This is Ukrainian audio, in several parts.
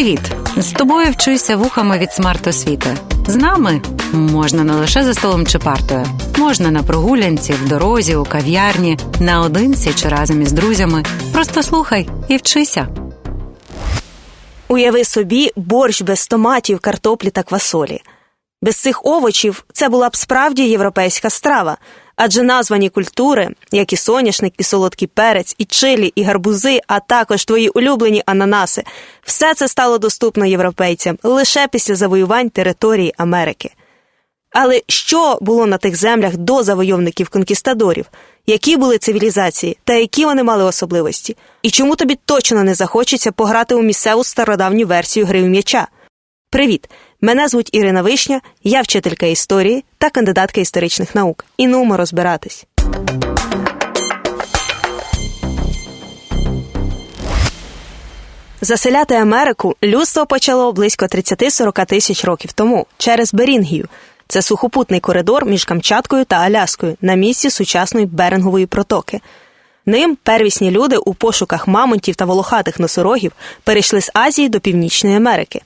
Привіт! З тобою вчуся вухами від смарт-освіти. З нами можна не лише за столом чи партою, можна на прогулянці, в дорозі, у кав'ярні, наодинці чи разом із друзями. Просто слухай і вчися. Уяви собі борщ без томатів, картоплі та квасолі. Без цих овочів це була б справді європейська страва, адже названі культури, як і соняшник, і солодкий перець, і чилі, і гарбузи, а також твої улюблені ананаси, все це стало доступно європейцям лише після завоювань території Америки. Але що було на тих землях до завойовників конкістадорів? Які були цивілізації та які вони мали особливості? І чому тобі точно не захочеться пограти у місцеву стародавню версію гри в м'яча? Привіт! Мене звуть Ірина Вишня, я вчителька історії та кандидатка історичних наук. І нумо розбиратись. Заселяти Америку людство почало близько 30-40 тисяч років тому через Берінгію. Це сухопутний коридор між Камчаткою та Аляскою на місці сучасної Берингової протоки. Ним первісні люди у пошуках мамонтів та волохатих носорогів перейшли з Азії до Північної Америки.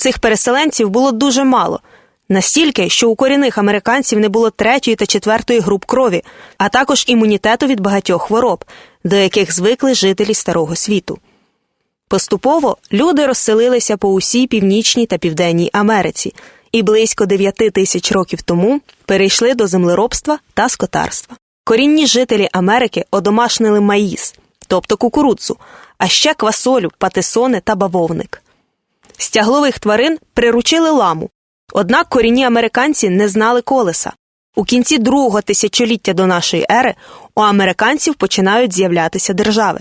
Цих переселенців було дуже мало, настільки, що у корінних американців не було третьої та четвертої груп крові, а також імунітету від багатьох хвороб, до яких звикли жителі старого світу. Поступово люди розселилися по усій північній та південній Америці і близько 9 тисяч років тому перейшли до землеробства та скотарства. Корінні жителі Америки одомашнили маїс, тобто кукурудзу, а ще квасолю, патисони та бавовник. Стяглових тварин приручили ламу, однак корінні американці не знали колеса. У кінці другого тисячоліття до нашої ери у американців починають з'являтися держави.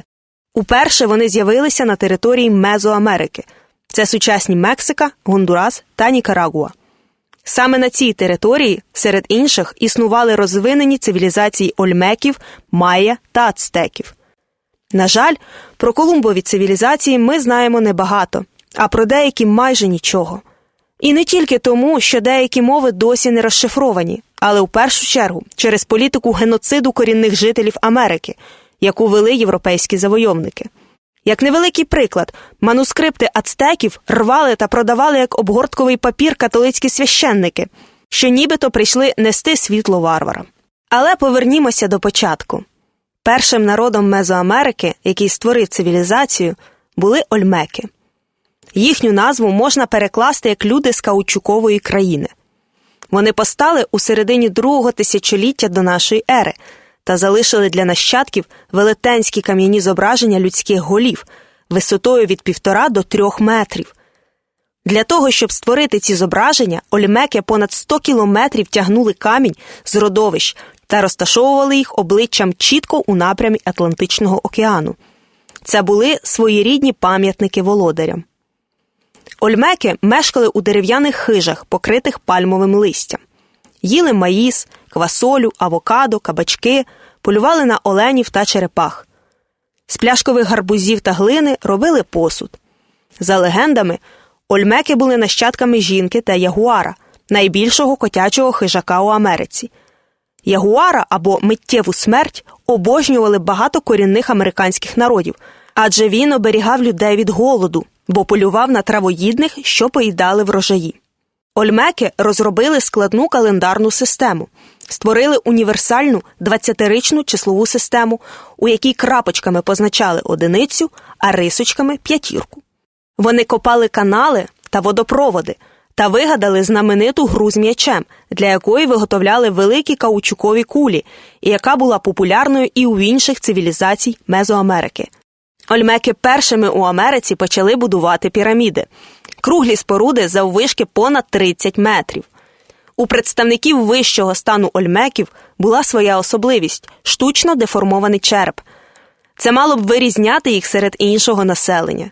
Уперше вони з'явилися на території Мезоамерики це сучасні Мексика, Гондурас та Нікарагуа. Саме на цій території, серед інших, існували розвинені цивілізації ольмеків, майя та ацтеків. На жаль, про Колумбові цивілізації ми знаємо небагато, а про деякі майже нічого. І не тільки тому, що деякі мови досі не розшифровані, але у першу чергу через політику геноциду корінних жителів Америки, яку вели європейські завойовники. Як невеликий приклад, манускрипти ацтеків рвали та продавали як обгортковий папір католицькі священники, що нібито прийшли нести світло варварам. Але повернімося до початку. Першим народом Мезоамерики, який створив цивілізацію, були ольмеки. Їхню назву можна перекласти як люди з каучукової країни. Вони постали у середині другого тисячоліття до нашої ери та залишили для нащадків велетенські кам'яні зображення людських голів висотою від півтора до трьох метрів. Для того, щоб створити ці зображення, ольмеки понад 100 кілометрів тягнули камінь з родовищ та розташовували їх обличчям чітко у напрямі Атлантичного океану. Це були своєрідні пам'ятники володарям. Ольмеки мешкали у дерев'яних хижах, покритих пальмовим листям, їли маїс, квасолю, авокадо, кабачки, полювали на оленів та черепах. З пляшкових гарбузів та глини робили посуд. За легендами, ольмеки були нащадками жінки та ягуара, найбільшого котячого хижака у Америці. Ягуара або миттєву смерть обожнювали багато корінних американських народів, адже він оберігав людей від голоду, бо полював на травоїдних, що поїдали врожаї. Ольмеки розробили складну календарну систему, створили універсальну 20-ричну числову систему, у якій крапочками позначали одиницю, а рисочками п'ятірку. Вони копали канали та водопроводи та вигадали знамениту гру з м'ячем, для якої виготовляли великі каучукові кулі, і яка була популярною і у інших цивілізацій Мезоамерики. Ольмеки першими у Америці почали будувати піраміди, круглі споруди заввишки понад 30 метрів. У представників вищого стану ольмеків була своя особливість штучно деформований череп. Це мало б вирізняти їх серед іншого населення.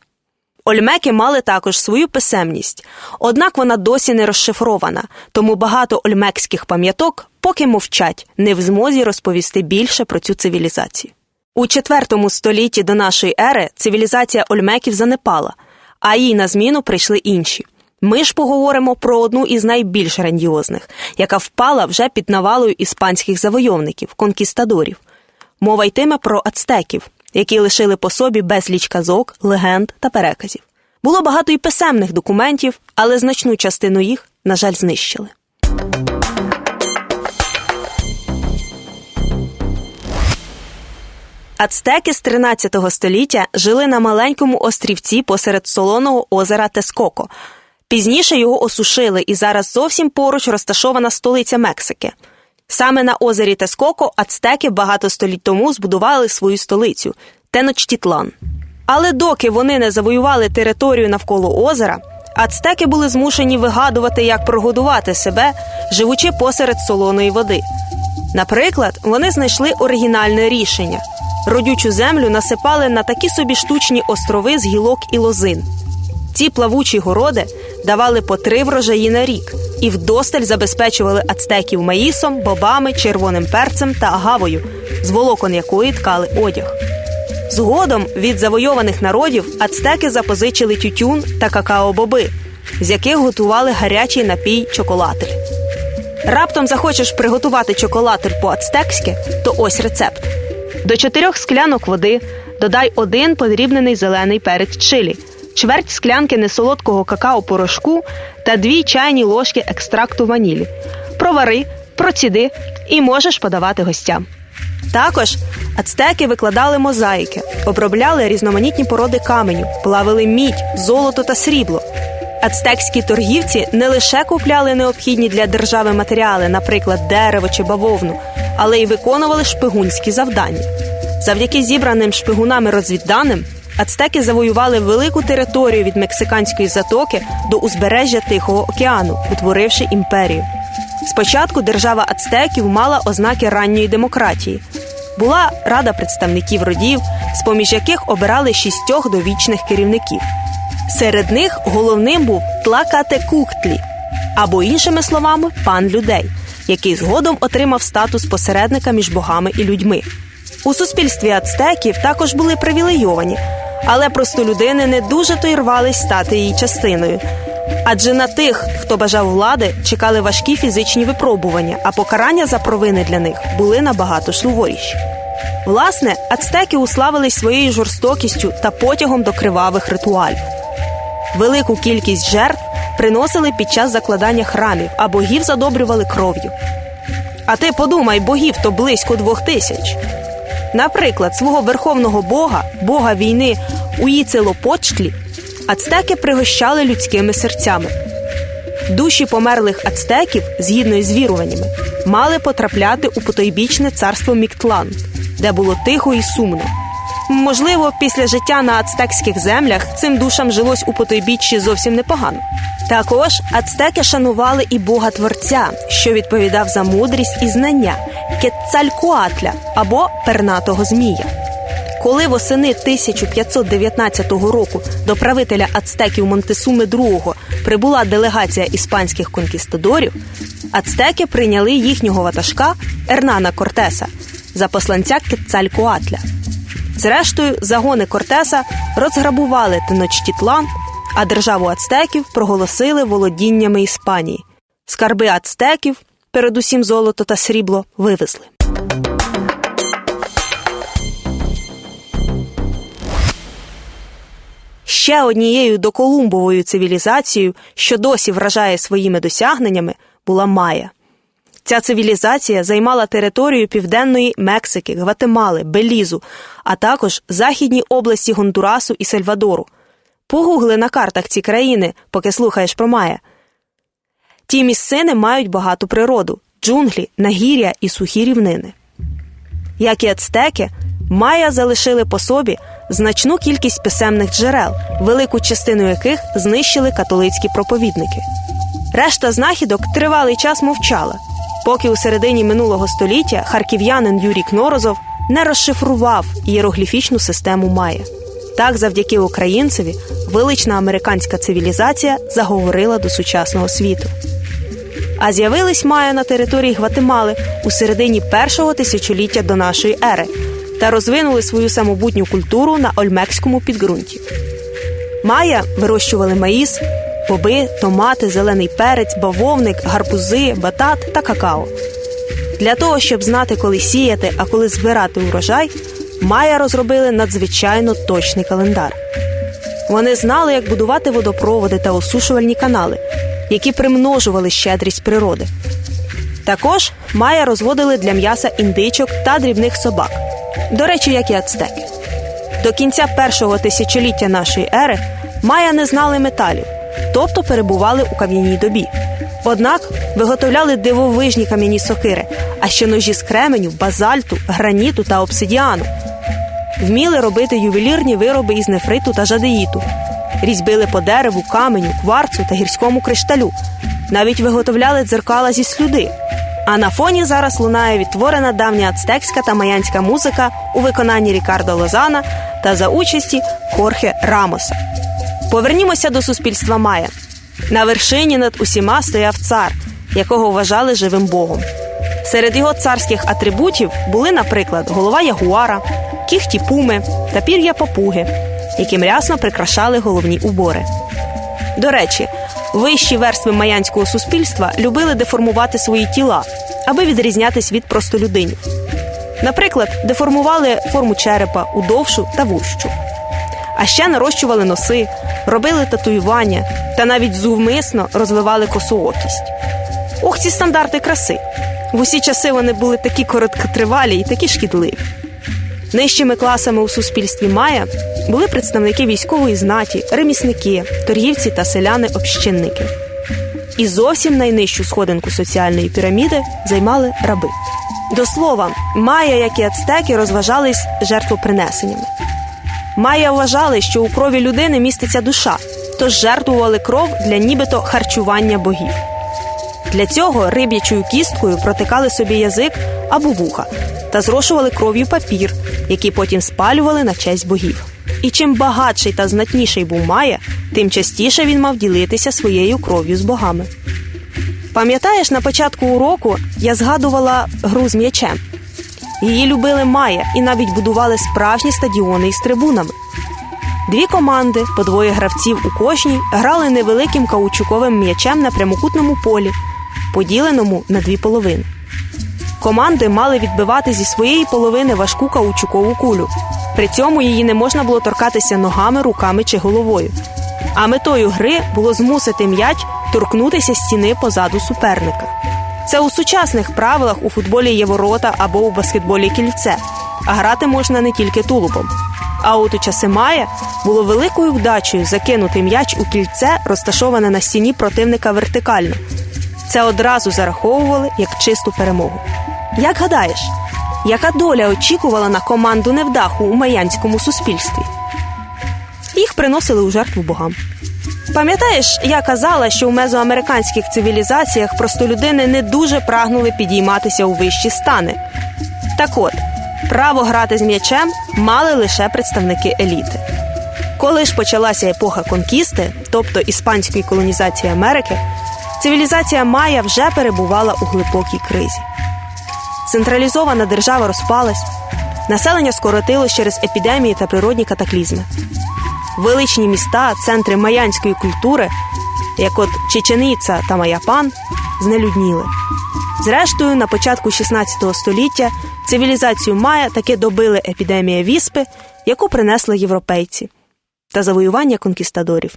Ольмеки мали також свою писемність, однак вона досі не розшифрована, тому багато ольмекських пам'яток поки мовчать, не в змозі розповісти більше про цю цивілізацію. У IV столітті до нашої ери цивілізація ольмеків занепала, а їй на зміну прийшли інші. Ми ж поговоримо про одну із найбільш грандіозних, яка впала вже під навалою іспанських завойовників, конкістадорів. Мова йтиме про ацтеків, які лишили по собі безліч казок, легенд та переказів. Було багато і писемних документів, але значну частину їх, на жаль, знищили. Ацтеки з 13 століття жили на маленькому острівці посеред солоного озера Тескоко. Пізніше його осушили, і зараз зовсім поруч розташована столиця Мексики. Саме на озері Тескоко ацтеки багато століть тому збудували свою столицю Теночтітлан. Але доки вони не завоювали територію навколо озера, ацтеки були змушені вигадувати, як прогодувати себе, живучи посеред солоної води. Наприклад, вони знайшли оригінальне рішення. Родючу землю насипали на такі собі штучні острови з гілок і лозин. Ці плавучі городи давали по три врожаї на рік і вдосталь забезпечували ацтеків маїсом, бобами, червоним перцем та агавою, з волокон якої ткали одяг. Згодом від завойованих народів ацтеки запозичили тютюн та какао-боби, з яких готували гарячий напій чоколатель. Раптом захочеш приготувати чоколатель по-ацтекськи, то ось рецепт. До чотирьох склянок води додай один подрібнений зелений перець чилі, чверть склянки несолодкого какао-порошку та дві чайні ложки екстракту ванілі. Провари, проціди і можеш подавати гостям. Також ацтеки викладали мозаїки, обробляли різноманітні породи каменю, плавили мідь, золото та срібло. Ацтекські торгівці не лише купляли необхідні для держави матеріали, наприклад, дерево чи бавовну, але й виконували шпигунські завдання. Завдяки зібраним шпигунами розвідданим ацтеки завоювали велику територію від мексиканської затоки до узбережжя Тихого океану, утворивши імперію. Спочатку держава ацтеків мала ознаки ранньої демократії. Була рада представників родів, з поміж яких обирали шістьох довічних керівників. Серед них головним був Тлакатекухтлі, або іншими словами, пан людей, який згодом отримав статус посередника між богами і людьми. У суспільстві ацтеків також були привілейовані, але простолюдини не дуже то й рвались стати її частиною. Адже на тих, хто бажав влади, чекали важкі фізичні випробування, а покарання за провини для них були набагато суворіші. Власне, ацтеки уславились своєю жорстокістю та потягом до кривавих ритуалів. Велику кількість жертв приносили під час закладання храмів, а богів задобрювали кров'ю. А ти подумай, богів то близько двох тисяч. Наприклад, свого верховного бога, бога війни Уїцелопочтлі, ацтеки пригощали людськими серцями. Душі померлих ацтеків, згідно із віруваннями, мали потрапляти у потойбічне царство Міктлан, де було тихо і сумно. Можливо, після життя на ацтекських землях цим душам жилось у потойбіччі зовсім непогано. Також ацтеки шанували і бога творця, що відповідав за мудрість і знання Кетцалькуатля або пернатого змія. Коли восени 1519 року до правителя ацтеків Монтесуми II прибула делегація іспанських конкістадорів, ацтеки прийняли їхнього ватажка Ернана Кортеса за посланця Кетцалькуатля. Зрештою, загони Кортеса розграбували Теночтітлан, а державу ацтеків проголосили володіннями Іспанії. Скарби ацтеків, передусім золото та срібло, вивезли. Ще однією доколумбовою цивілізацією, що досі вражає своїми досягненнями, була Майя. Ця цивілізація займала територію південної Мексики, Гватемали, Белізу, а також західні області Гондурасу і Сальвадору. Погугли на картах ці країни, поки слухаєш про Майя. Ті місцини мають багату природу, джунглі, нагір'я і сухі рівнини. Як і ацтеки, Майя залишили по собі значну кількість писемних джерел, велику частину яких знищили католицькі проповідники. Решта знахідок тривалий час мовчала, поки у середині минулого століття харків'янин Юрій Кнорозов не розшифрував ієрогліфічну систему Майя. Так, завдяки українцеві, велична американська цивілізація заговорила до сучасного світу. А з'явились Майя на території Гватемали у середині першого тисячоліття до нашої ери та розвинули свою самобутню культуру на Ольмекському підґрунті. Майя вирощували маїс, боби, томати, зелений перець, бавовник, гарбузи, батат та какао. Для того, щоб знати, коли сіяти, а коли збирати урожай, Майя розробили надзвичайно точний календар. Вони знали, як будувати водопроводи та осушувальні канали, які примножували щедрість природи. Також майя розводили для м'яса індичок та дрібних собак. До речі, як і ацтеки. До кінця першого тисячоліття нашої ери майя не знали металів, тобто перебували у кам'яній добі. Однак виготовляли дивовижні кам'яні сокири, а ще ножі з кременю, базальту, граніту та обсидіану. Вміли робити ювелірні вироби із нефриту та жадеїту, різьбили по дереву, каменю, кварцу та гірському кришталю, навіть виготовляли дзеркала зі слюди. А на фоні зараз лунає відтворена давня ацтекська та маянська музика у виконанні Рікардо Лозана та за участі Хорхе Рамоса. Повернімося до суспільства Майя. На вершині над усіма стояв цар, якого вважали живим богом. Серед його царських атрибутів були, наприклад, голова ягуара, кіхті пуми та пір'я папуги, які мрясно прикрашали головні убори. До речі, вищі верстви маянського суспільства любили деформувати свої тіла, аби відрізнятись від простолюдинів. Наприклад, деформували форму черепа у довшу та вущу. А ще нарощували носи, робили татуювання та навіть зумисно розвивали косоокість. Ох, ці стандарти краси. В усі часи вони були такі короткотривалі і такі шкідливі. Нижчими класами у суспільстві Майя були представники військової знаті, ремісники, торгівці та селяни-общинники. І зовсім найнижчу сходинку соціальної піраміди займали раби. До слова, майя, як і ацтеки, розважались жертвопринесеннями. Майя вважали, що у крові людини міститься душа, тож жертвували кров для нібито харчування богів. Для цього риб'ячою кісткою протикали собі язик або вуха та зрошували кров'ю папір, який потім спалювали на честь богів. І чим багатший та знатніший був Майя, тим частіше він мав ділитися своєю кров'ю з богами. Пам'ятаєш, на початку уроку я згадувала гру з м'ячем. Її любили Майя і навіть будували справжні стадіони із трибунами. Дві команди, по двоє гравців у кожній, грали невеликим каучуковим м'ячем на прямокутному полі, поділеному на дві половини. Команди мали відбивати зі своєї половини важку каучукову кулю. При цьому її не можна було торкатися ногами, руками чи головою. А метою гри було змусити м'яч торкнутися стіни позаду суперника. Це у сучасних правилах у футболі є ворота або у баскетболі кільце, а грати можна не тільки тулубом. А от у часи Майя було великою вдачею закинути м'яч у кільце, розташоване на стіні противника вертикально. Це одразу зараховували як чисту перемогу. Як гадаєш, яка доля очікувала на команду невдаху у майянському суспільстві? Їх приносили у жертву богам. Пам'ятаєш, я казала, що в мезоамериканських цивілізаціях простолюдини не дуже прагнули підійматися у вищі стани. Так от, право грати з м'ячем мали лише представники еліти. Коли ж почалася епоха конкісти, тобто іспанської колонізації Америки, цивілізація Майя вже перебувала у глибокій кризі. Централізована держава розпалась, населення скоротилось через епідемії та природні катаклізми. Величні міста, центри майянської культури, як от Чечениця та Маяпан, знелюдніли. Зрештою, на початку 16 століття цивілізацію Майя таки добили епідемія віспи, яку принесли європейці, та завоювання конкістадорів.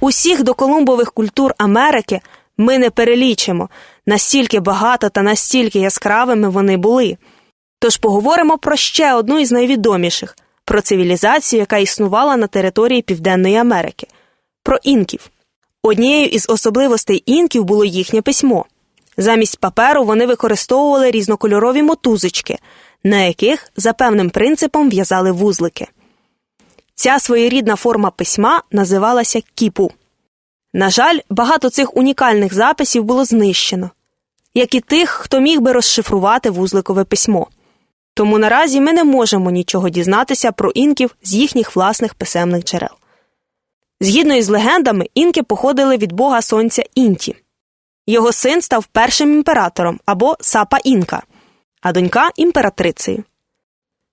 Усіх доколумбових культур Америки ми не перелічимо, настільки багато та настільки яскравими вони були. Тож поговоримо про ще одну із найвідоміших про цивілізацію, яка існувала на території Південної Америки, про інків. Однією із особливостей інків було їхнє письмо. Замість паперу вони використовували різнокольорові мотузочки, на яких за певним принципом в'язали вузлики. Ця своєрідна форма письма називалася кіпу. На жаль, багато цих унікальних записів було знищено, як і тих, хто міг би розшифрувати вузликове письмо. Тому наразі ми не можемо нічого дізнатися про інків з їхніх власних писемних джерел. Згідно із легендами, інки походили від бога сонця Інті. Його син став першим імператором або сапа інка, а донька імператрицею.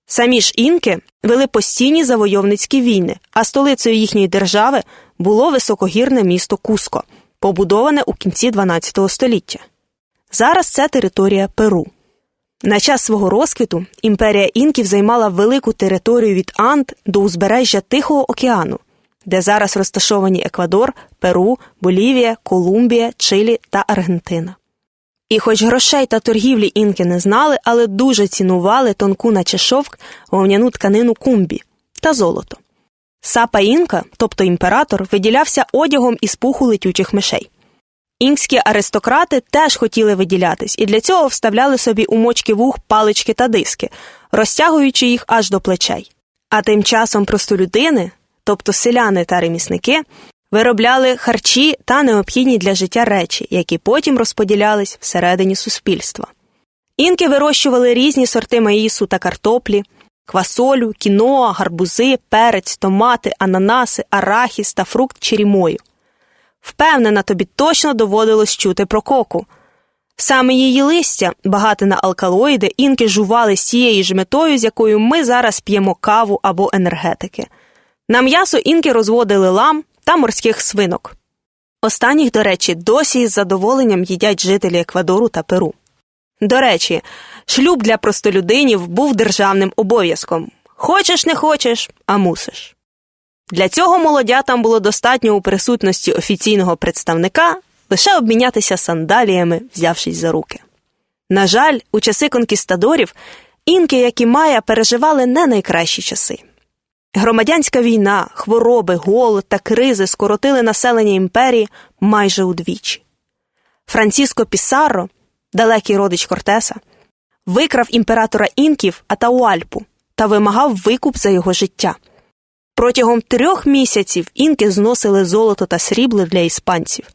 Самі ж інки вели постійні завойовницькі війни, а столицею їхньої держави було високогірне місто Куско, побудоване у кінці 12 століття. Зараз це територія Перу. На час свого розквіту імперія інків займала велику територію від Анд до узбережжя Тихого океану, де зараз розташовані Еквадор, Перу, Болівія, Колумбія, Чилі та Аргентина. І хоч грошей та торгівлі інки не знали, але дуже цінували тонку наче шовк вовняну тканину кумбі та золото. Сапа інка, тобто імператор, виділявся одягом із пуху летючих мишей. Інкські аристократи теж хотіли виділятись, і для цього вставляли собі у мочки вух палички та диски, розтягуючи їх аж до плечей. А тим часом простолюдини, тобто селяни та ремісники, виробляли харчі та необхідні для життя речі, які потім розподілялись всередині суспільства. Інки вирощували різні сорти маїсу та картоплі, квасолю, кіноа, гарбузи, перець, томати, ананаси, арахіс та фрукт черімою. Впевнена, тобі точно доводилось чути про коку. Саме її листя, багате на алкалоїди, інки жували з тією ж метою, з якою ми зараз п'ємо каву або енергетики. На м'ясо інки розводили лам та морських свинок. Останніх, до речі, досі із задоволенням їдять жителі Еквадору та Перу. До речі, шлюб для простолюдинів був державним обов'язком. Хочеш, не хочеш, а мусиш. Для цього молодятам було достатньо у присутності офіційного представника лише обмінятися сандаліями, взявшись за руки. На жаль, у часи конкістадорів інки, як і Майя, переживали не найкращі часи. Громадянська війна, хвороби, голод та кризи скоротили населення імперії майже удвічі. Франциско Пісарро, далекий родич Кортеса, викрав імператора інків Атауальпу та вимагав викуп за його життя. Протягом трьох місяців інки зносили золото та срібло для іспанців.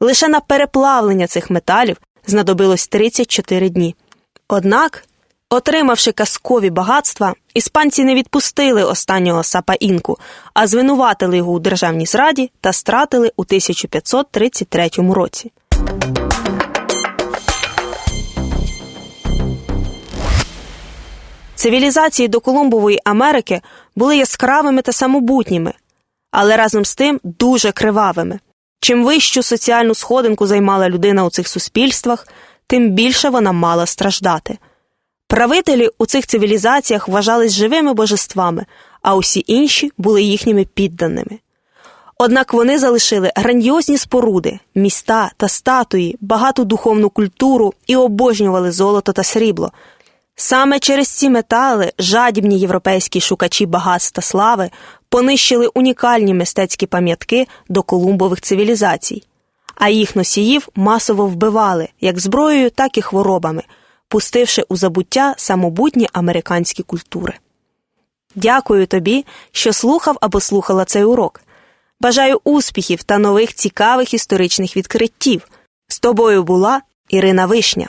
Лише на переплавлення цих металів знадобилось 34 дні. Однак, отримавши казкові багатства, іспанці не відпустили останнього сапа інку, а звинуватили його у державній зраді та стратили у 1533 році. Цивілізації до Колумбової Америки були яскравими та самобутніми, але разом з тим дуже кривавими. Чим вищу соціальну сходинку займала людина у цих суспільствах, тим більше вона мала страждати. Правителі у цих цивілізаціях вважались живими божествами, а усі інші були їхніми підданими. Однак вони залишили грандіозні споруди, міста та статуї, багату духовну культуру і обожнювали золото та срібло. Саме через ці метали жадібні європейські шукачі багатств та слави понищили унікальні мистецькі пам'ятки до колумбових цивілізацій, а їх носіїв масово вбивали як зброєю, так і хворобами, пустивши у забуття самобутні американські культури. Дякую тобі, що слухав або слухала цей урок. Бажаю успіхів та нових цікавих історичних відкриттів. З тобою була Ірина Вишня.